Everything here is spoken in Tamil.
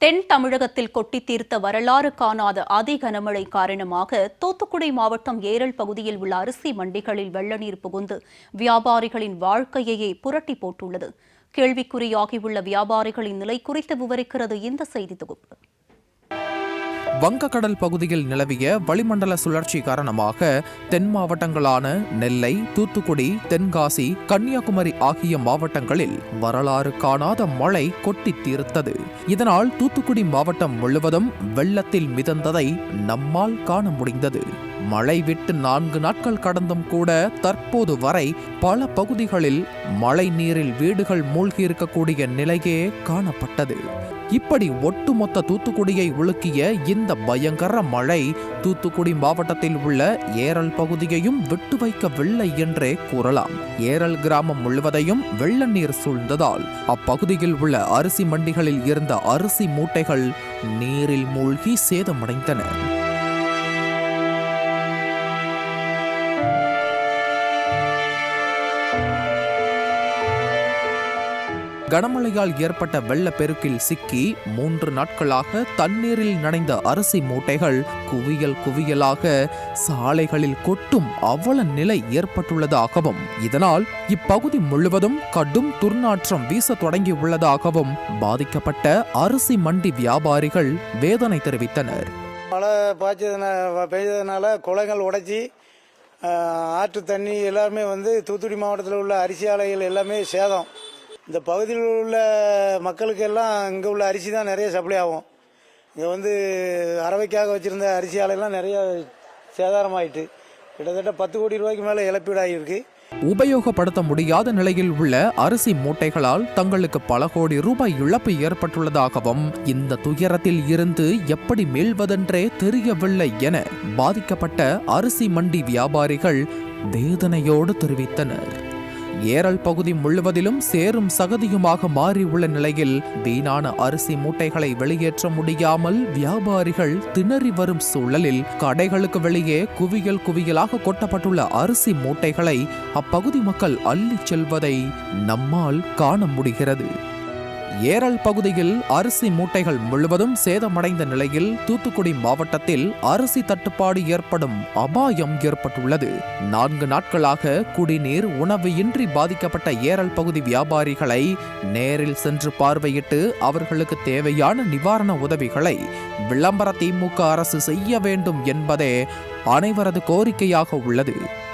தென் தமிழகத்தில் கொட்டி தீர்த்த வரலாறு காணாத அதி கனமழை காரணமாக தூத்துக்குடி மாவட்டம் ஏரல் பகுதியில் உள்ள அரிசி மண்டிகளில் வெள்ளநீர் புகுந்து வியாபாரிகளின் வாழ்க்கையையே புரட்டி போட்டுள்ளது. கேள்விக்குறியாகியுள்ள வியாபாரிகளின் நிலை குறித்து விவரிக்கிறது இந்த செய்தி தொகுப்பு. வங்கக்கடல் பகுதியில் நிலவிய வளிமண்டல சுழற்சி காரணமாக தென் மாவட்டங்களான நெல்லை தூத்துக்குடி தென்காசி கன்னியாகுமரி ஆகிய மாவட்டங்களில் வரலாறு காணாத மழை கொட்டி தீர்த்தது. இதனால் தூத்துக்குடி மாவட்டம் முழுவதும் வெள்ளத்தில் மிதந்ததை நம்மால் காண முடிந்தது. மழை விட்டு நான்கு நாட்கள் கடந்தும் கூட தற்போது வரை பல பகுதிகளில் மழை நீரில் வீடுகள் மூழ்கியிருக்கக்கூடிய நிலையே காணப்பட்டது. இப்படி ஒட்டுமொத்த தூத்துக்குடியை உலுக்கிய இந்த பயங்கர மழை தூத்துக்குடி மாவட்டத்தில் உள்ள ஏரல் பகுதியையும் விட்டு வைக்கவில்லை என்றே கூறலாம். ஏரல் கிராமம் முழுவதையும் வெள்ள நீர் சூழ்ந்ததால் அப்பகுதியில் உள்ள அரிசி மண்டிகளில் இருந்த அரிசி மூட்டைகள் நீரில் மூழ்கி சேதமடைந்தன. கனமழையால் ஏற்பட்ட வெள்ளப்பெருக்கில் சிக்கி மூன்று நாட்களாக தண்ணீரில் நனைந்த அரிசி மூட்டைகள் குவியல் குவியலாக சாலைகளில் கொட்டும் அவல நிலை ஏற்பட்டுள்ளதாகவும் இதனால் இப்பகுதி முழுவதும் கடும் துர்நாற்றம் வீச தொடங்கியுள்ளதாகவும் பாதிக்கப்பட்ட அரிசி மண்டி வியாபாரிகள் வேதனை தெரிவித்தனர். மழை பாய்ச்சதுனால பெய்ததுனால குளங்கள் உடைச்சி ஆற்று தண்ணி எல்லாமே வந்து தூத்துக்குடி மாவட்டத்தில் உள்ள அரிசி ஆலைகள் எல்லாமே சேதம். இந்த பகுதியில் உள்ள மக்களுக்கு எல்லாம் இங்கே உள்ள அரிசி தான் நிறைய சப்ளை ஆகும். இங்கே வந்து அறவைக்காக வச்சுருந்த அரிசி ஆலையெல்லாம் நிறைய சேதாரமாயிட்டு கிட்டத்தட்ட பத்து கோடி ரூபாய்க்கு மேலே இழப்பீடு ஆகியிருக்கு உபயோகப்படுத்த முடியாத நிலையில் உள்ள அரிசி மூட்டைகளால் தங்களுக்கு பல கோடி ரூபாய் இழப்பு ஏற்பட்டுள்ளதாகவும் இந்த துயரத்தில் இருந்து எப்படி மீள்வதென்றே தெரியவில்லை என பாதிக்கப்பட்ட அரிசி மண்டி வியாபாரிகள் வேதனையோடு தெரிவித்தனர். ஏரல் பகுதி முழுவதிலும் சேரும் சகதியுமாக மாறியுள்ள நிலையில் வீணான அரிசி மூட்டைகளை வெளியேற்ற முடியாமல் வியாபாரிகள் திணறி வரும் சூழலில் கடைகளுக்கு வெளியே குவியல் குவியலாக கொட்டப்பட்டுள்ள அரிசி மூட்டைகளை அப்பகுதி மக்கள் அள்ளிச் செல்வதை நம்மால் காண முடிகிறது. ஏரல் பகுதியில் அரிசி மூட்டைகள் முழுவதும் சேதமடைந்த நிலையில் தூத்துக்குடி மாவட்டத்தில் அரிசி தட்டுப்பாடு ஏற்படும் அபாயம் ஏற்பட்டுள்ளது. நான்கு நாட்களாக குடிநீர் உணவு இன்றி பாதிக்கப்பட்ட ஏரல் பகுதி வியாபாரிகளை நேரில் சென்று பார்வையிட்டு அவர்களுக்கு தேவையான நிவாரண உதவிகளை விளம்பர திமுக அரசு செய்ய வேண்டும் என்பதே அனைவரது கோரிக்கையாக உள்ளது.